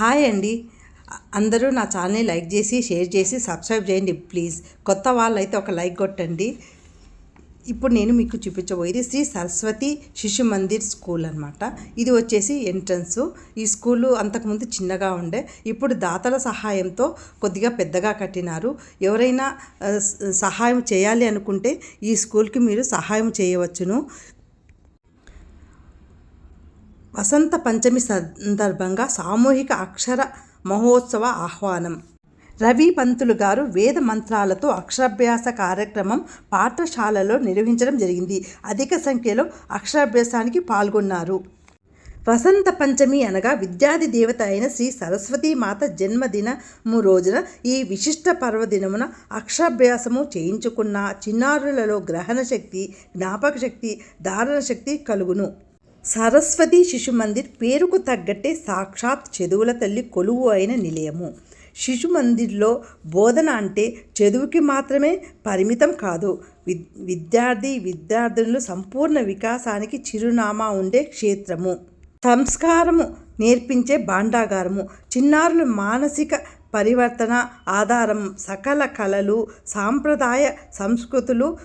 Hi అండి. అందరూ నా ఛానల్ని లైక్ చేసి షేర్ చేసి సబ్స్క్రైబ్ చేయండి ప్లీజ్. కొత్త వాళ్ళైతే ఒక లైక్ కొట్టండి. ఇప్పుడు నేను మీకు చూపించబోయేది శ్రీ సరస్వతి శిశు మందిర్ స్కూల్ అనమాట ఇది వచ్చేసి ఎంట్రన్స్. ఈ స్కూలు అంతకుముందు చిన్నగా ఉండే. ఇప్పుడు దాతల సహాయంతో కొద్దిగా పెద్దగా కట్టినారు. ఎవరైనా సహాయం చేయాలి అనుకుంటే ఈ స్కూల్కి మీరు సహాయం చేయవచ్చును. వసంత పంచమి సందర్భంగా సామూహిక అక్షర మహోత్సవ ఆహ్వానం. రవి పంతులు గారు వేద మంత్రాలతో అక్షరాభ్యాస కార్యక్రమం పాఠశాలలో నిర్వహించడం జరిగింది. అధిక సంఖ్యలో అక్షరాభ్యాసానికి పాల్గొన్నారు. వసంత పంచమి అనగా విద్యాది దేవత అయిన శ్రీ సరస్వతీ మాత జన్మదినము రోజున ఈ విశిష్ట పర్వదినమున అక్షరాభ్యాసము చేయించుకున్న చిన్నారులలో గ్రహణ శక్తి జ్ఞాపక శక్తి ధారణ శక్తి కలుగును. సరస్వతి శిశు మందిర్ పేరుకు తగ్గట్టే సాక్షాత్ చదువుల తల్లి కొలువు అయిన నిలయము. శిశు మందిర్లో బోధన అంటే చదువుకి మాత్రమే పరిమితం కాదు. విద్ విద్యార్థి విద్యార్థులు సంపూర్ణ వికాసానికి చిరునామా ఉండే క్షేత్రము. సంస్కారము నేర్పించే భాండాగారము. చిన్నారుల మానసిక పరివర్తన ఆధారం సకల కళలు సాంప్రదాయ సంస్కృతులు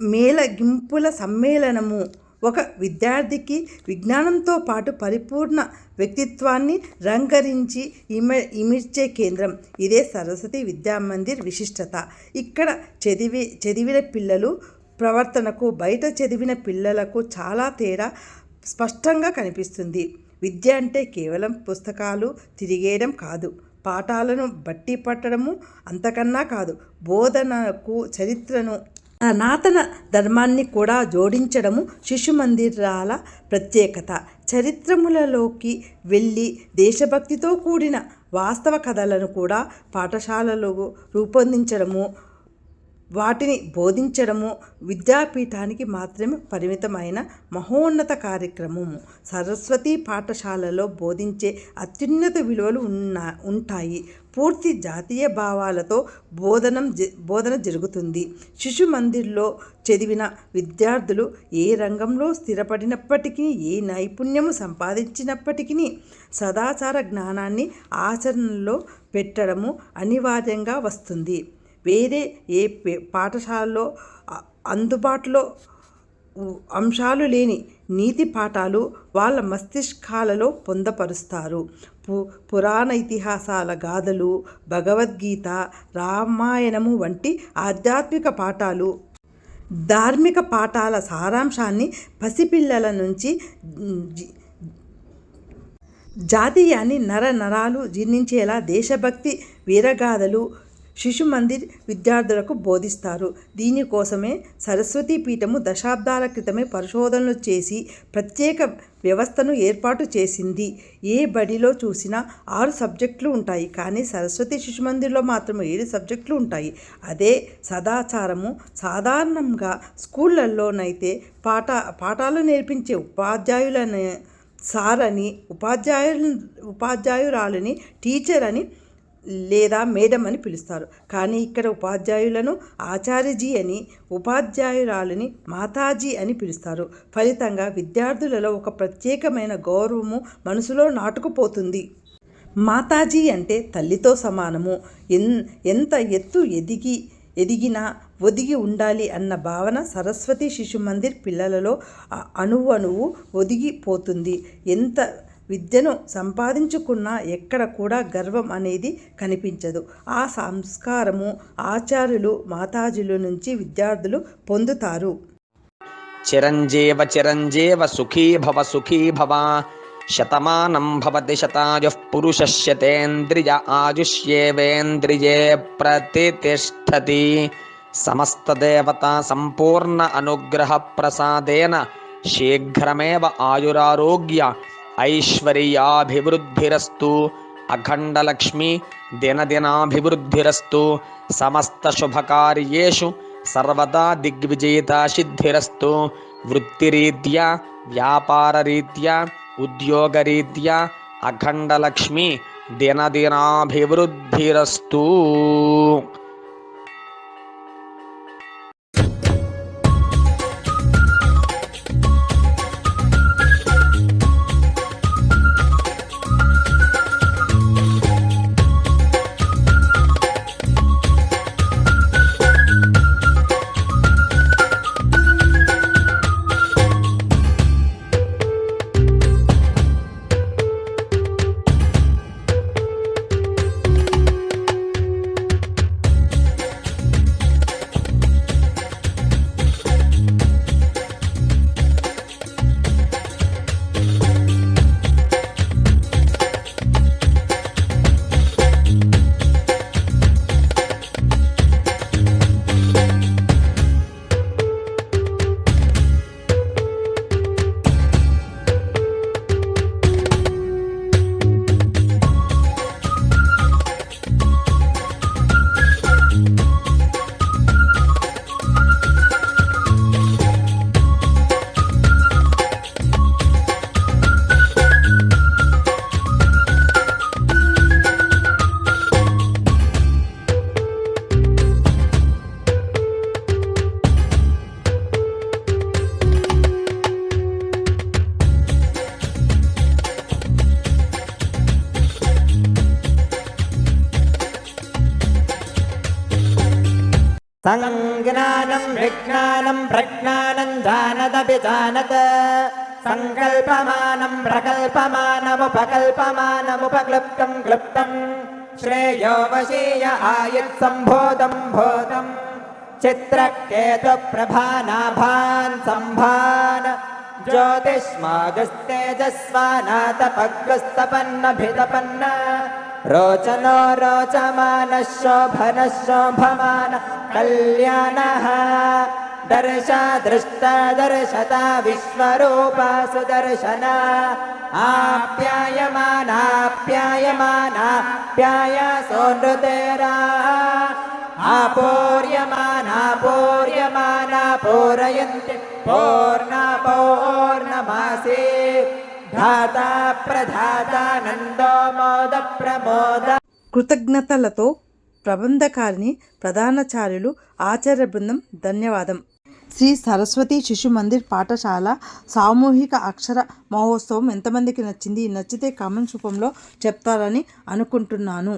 మేళగింపుల సమ్మేళనము. ఒక విద్యార్థికి విజ్ఞానంతో పాటు పరిపూర్ణ వ్యక్తిత్వాన్ని రంగరించి ఇమ ఇమిర్చే కేంద్రం. ఇదే సరస్వతి విద్యామందిర్ విశిష్టత. ఇక్కడ చదివి చదివిన పిల్లలు ప్రవర్తనకు బయట చదివిన పిల్లలకు చాలా తేడా స్పష్టంగా కనిపిస్తుంది. విద్య అంటే కేవలం పుస్తకాలు తిరిగేయడం కాదు. పాఠాలను బట్టి పట్టడము అంతకన్నా కాదు. బోధనకు చరిత్రను సనాతన ధర్మాన్ని కూడా జోడించడము శిశు మందిరాల ప్రత్యేకత. చరిత్రములలోకి వెళ్ళి దేశభక్తితో కూడిన వాస్తవ కథలను కూడా పాఠశాలలో రూపొందించడము వాటిని బోధించడము విద్యాపీఠానికి మాత్రమే పరిమితమైన మహోన్నత కార్యక్రమము. సరస్వతి పాఠశాలలో బోధించే అత్యున్నత విలువలు ఉన్నా ఉంటాయి. పూర్తి జాతీయ భావాలతో బోధనం బోధన జరుగుతుంది. శిశు మందిర్లో చదివిన విద్యార్థులు ఏ రంగంలో స్థిరపడినప్పటికీ ఏ నైపుణ్యము సంపాదించినప్పటికీ సదాచార జ్ఞానాన్ని ఆచరణలో పెట్టడము అనివార్యంగా వస్తుంది. వేరే ఏ పే- పాఠశాలలో అందుబాటులో అంశాలు లేని నీతి పాఠాలు వాళ్ళ మస్తిష్కాలలో పొందపరుస్తారు. పు పురాణ ఇతిహాసాల గాథలు భగవద్గీత రామాయణము వంటి ఆధ్యాత్మిక పాఠాలు ధార్మిక పాఠాల సారాంశాన్ని పసిపిల్లల నుంచి జి- జాతీయాన్ని నర నరాలు జీర్ణించేలా దేశభక్తి వీరగాథలు శిశు మందిర్ విద్యార్థులకు బోధిస్తారు. దీనికోసమే సరస్వతి పీఠము దశాబ్దాల క్రితమే పరిశోధనలు చేసి ప్రత్యేక వ్యవస్థను ఏర్పాటు చేసింది. ఏ బడిలో చూసినా ఆరు సబ్జెక్టులు ఉంటాయి. కానీ సరస్వతి శిశు మందిర్లో మాత్రం ఏడు సబ్జెక్టులు ఉంటాయి. అదే సదాచారము. సాధారణంగా స్కూళ్ళల్లోనైతే పాఠ పాఠాలు నేర్పించే ఉపాధ్యాయులనే సార్ అని ఉపాధ్యాయులు ఉపాధ్యాయురాలని టీచర్ అని లేదా మేడం అని పిలుస్తారు. కానీ ఇక్కడ ఉపాధ్యాయులను ఆచార్యజీ అని ఉపాధ్యాయురాలని మాతాజీ అని పిలుస్తారు. ఫలితంగా విద్యార్థులలో ఒక ప్రత్యేకమైన గౌరవము మనసులో నాటుకుపోతుంది. మాతాజీ అంటే తల్లితో సమానము. ఎన్ ఎంత ఎత్తు ఎదిగి ఎదిగినా ఒదిగి ఉండాలి అన్న భావన సరస్వతి శిశు మందిర్ పిల్లలలో అణువణువు అణువు ఒదిగిపోతుంది. ఎంత విద్యను సంపాదించుకున్నా ఎక్కడ కూడా గర్వం అనేది కనిపించదు. ఆ సంస్కారము ఆచార్యులు మాతాజీల నుంచి విద్యార్థులు పొందుతారు. చిరంజీవ చిరంజీవ సుఖీ భవ సుఖీ భవ శతమానం భవతి శతాయు పురుషశ్యతేంద్రియ ఆయుష్యేవేంద్రియే ప్రతిష్టతి. సమస్తదేవత సంపూర్ణ అనుగ్రహ ప్రసాదేన శీఘ్రమేవ ఆయురారోగ్య ఐశ్వర్యాభివృద్ధిరస్తు అఖండలక్ష్మి దినదినాభివృద్ధిరస్తు సమస్త సమస్తశుభకార్యేషు సర్వదా దిగ్విజయిత సిద్ధిరస్తు వృత్తిరీత్యా వ్యాపారరీత్యా ఉద్యోగరీత్యా అఖండలక్ష్మి దినదినాభివృద్ధిరస్తు സങ്കനാനം വിജ്ഞാനം പ്രജ്ഞാനം ജാനതപി ജാനത് സങ്കൽപ്പമാനം പ്രകൽപ്പമാനമുപകൽപ്പമാനമുപക്ലുപ്തം ക്ലുപ്തം ശ്രേയോ വശീയ ആയത് സംബോധം ഭോധം ചിത്രക്കേതു പ്രഭാനാഭാൻ സംഭാൻ ജ്യോതിഷ്മാഗസ്തേജസ്വാനാഥപഗ്സ്തപന്നഭിതപന്ന रोचनो रोचमानः शोभनः शोभमान कल्याणः दर्शा दृष्टा दर्शता विश्वरूपा सुदर्शना आप्यायमानाप्यायमानाप्याय सोनृतेरा आपूर्यमाना पूर्यमाना पूरयन्ति पूर्णा पौर्णमासे కృతజ్ఞతలతో ప్రబంధకారిని ప్రధానాచార్యులు ఆచార్య బృందం ధన్యవాదం. శ్రీ సరస్వతి శిశు మందిర్ పాఠశాల సామూహిక అక్షర మహోత్సవం ఎంతమందికి నచ్చింది? నచ్చితే కామెంట్స్ రూపంలో చెప్తారని అనుకుంటున్నాను.